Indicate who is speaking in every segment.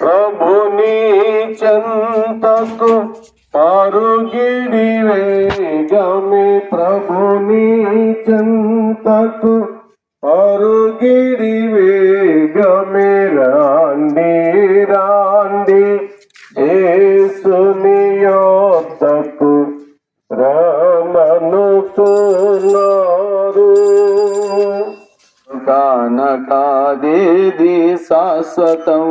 Speaker 1: ప్రభుని చెంతకు పరుగిడి వేగమే. ప్రభుని చెంతకు పరుగిడి వేగమే. రాండి రాండి యేసుని యొద్దకు రమను
Speaker 2: అదేది శాశ్వతం.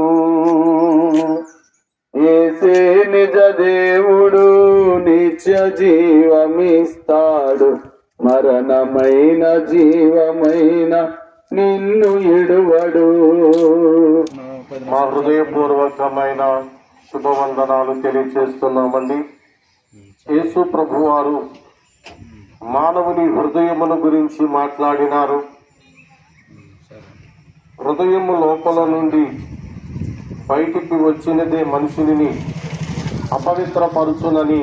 Speaker 2: ఏసే నిజ దేవుడు నిత్య జీవమిస్తాడు. మరణమైన జీవమైన నిన్ను ఇడువడు.
Speaker 1: మా హృదయపూర్వకమైన శుభవందనాలు తెలియచేస్తున్నామండి. యేసు ప్రభువారు మానవుని హృదయమును గురించి మాట్లాడినారు. హృదయము లోపల నుండి బయటికి వచ్చినదే మనుషుని అపవిత్రపరుచునని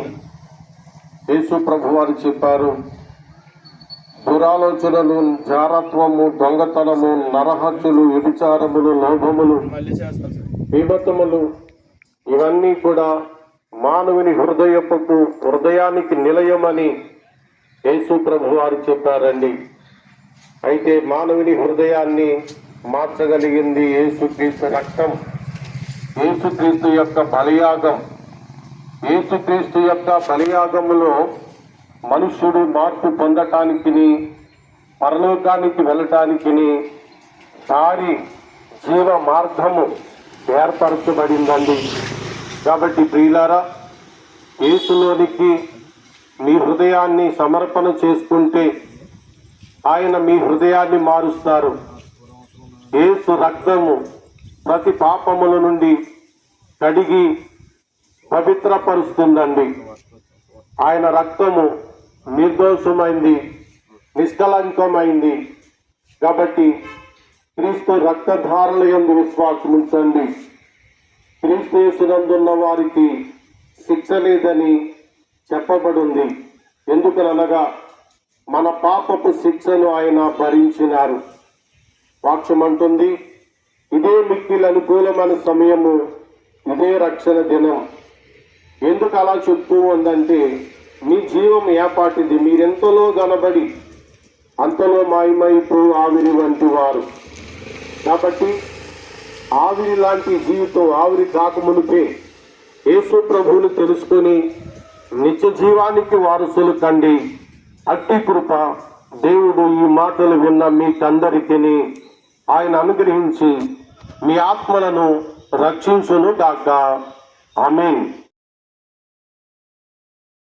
Speaker 1: యేసు ప్రభువారు చెప్పారు. దురాలోచనలు జారత్వము దొంగతనము నరహత్యలు వ్యభిచారములు లోభములు విభతములు ఇవన్నీ కూడా మానవుని హృదయపుకు హృదయానికి నిలయమని యేసు ప్రభు వారు చెప్పారండి. అయితే మానవుని హృదయాన్ని మార్చగలిగింది ఏసుక్రీస్తు రక్తం. ఏసుక్రీస్తు యొక్క బలియాగం. ఏసుక్రీస్తు యొక్క బలియాగములో మనుష్యుడు మార్పు పొందటానికి పరలోకానికి వెళ్ళటానికి దారి జీవ మార్గము ఏర్పరచబడిందండి. కాబట్టి ప్రియులారా యేసులోనికి మీ హృదయాన్ని సమర్పణ చేసుకుంటే ఆయన మీ హృదయాన్ని మారుస్తారు. ఏసు రక్తము ప్రతి పాపముల నుండి కడిగి పవిత్రపరుస్తుందండి. ఆయన రక్తము నిర్దోషమైంది నిష్కలంకమైంది కాబట్టి క్రీస్తు రక్తధారల ఎందు విశ్వాసం ఉంచండి క్రీస్తు యేసునందున్న వారికి శిక్ష లేదని చెప్పబడింది. ఎందుకనగా మన పాపపు శిక్షను ఆయన భరించినారు. వాక్యం అంటుంది ఇదే మిక్కిల్ అనుకూలమైన సమయము ఇదే రక్షణ దినం. ఎందుకు అలా చెప్తూ ఉందంటే మీ జీవం ఏపాటిది మీరెంతలో గనబడి అంతలో మాయమైపు ఆవిరి వంటి వారు. కాబట్టి ఆవిరి లాంటి జీవితం ఆవిరి కాకమునిపే యేసు ప్రభువుని తెలుసుకొని నిత్య జీవానికి వారసులు కండి. అట్టి కృప దేవుడు ఈ మాటలు విన్న మీకందరికీ. ఆయన అనుగ్రహించి మీ ఆత్మలను రక్షించును గాక. ఆమెన్.